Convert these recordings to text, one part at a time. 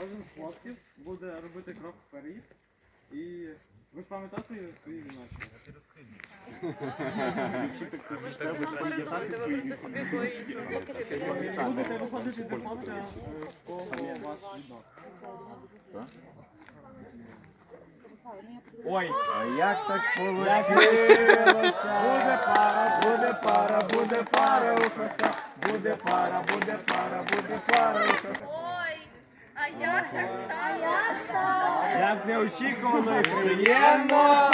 Кожен з хлопців буде робити крок вперед. І ви ж пам'ятаєте свої віночки? Будете виходити до хлопця, кого ваш віднос. Ой, А як так получилося? Буде пара, буде пара, буде пара у хата. Буде пара, буде пара, буде пара як так стало? Як неочікувано і приємно.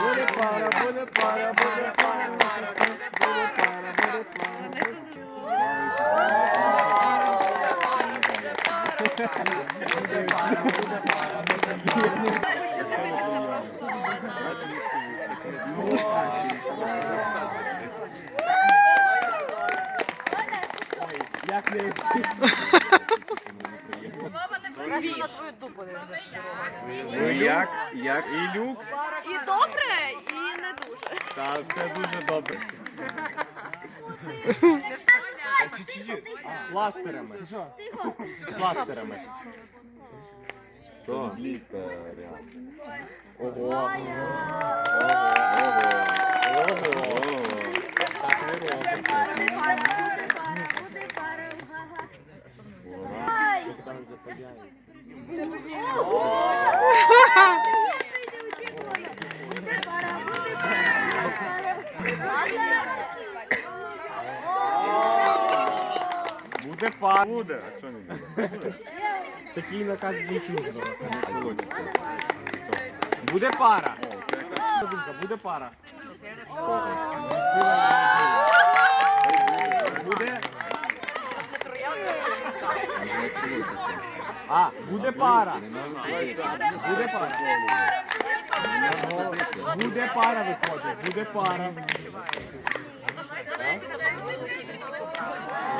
Буде пара, буде пара, буде пара у хата. Буде пара, буде пара. Як неочікувано. на твою дупу не Ну як, як і люкс. І добре, і не дуже. Та все дуже добре. Чи-чи-чи. З пластирами. З пластирами. Ого. Буде пара, буде пара, буде пара. Буде па. Буде. А чого не буде? Такий наказ більше. Буде пара. Буде пара. Буде. А, буде пара. Буде пара. Буде пара виходить. Буде пара.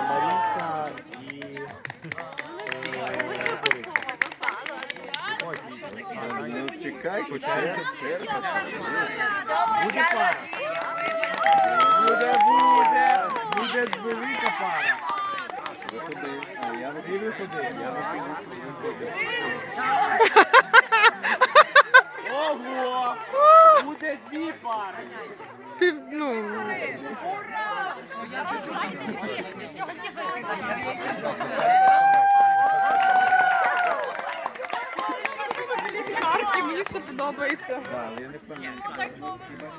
Марійка і... Ну чекай, черга. Буде пара. Буде, буде. Буде велика пара. Я. Я Ого! Буде дві пари. Ти, ну, Арки, мені все подобається.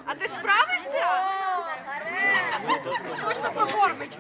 А ти справишся? Точно покормить.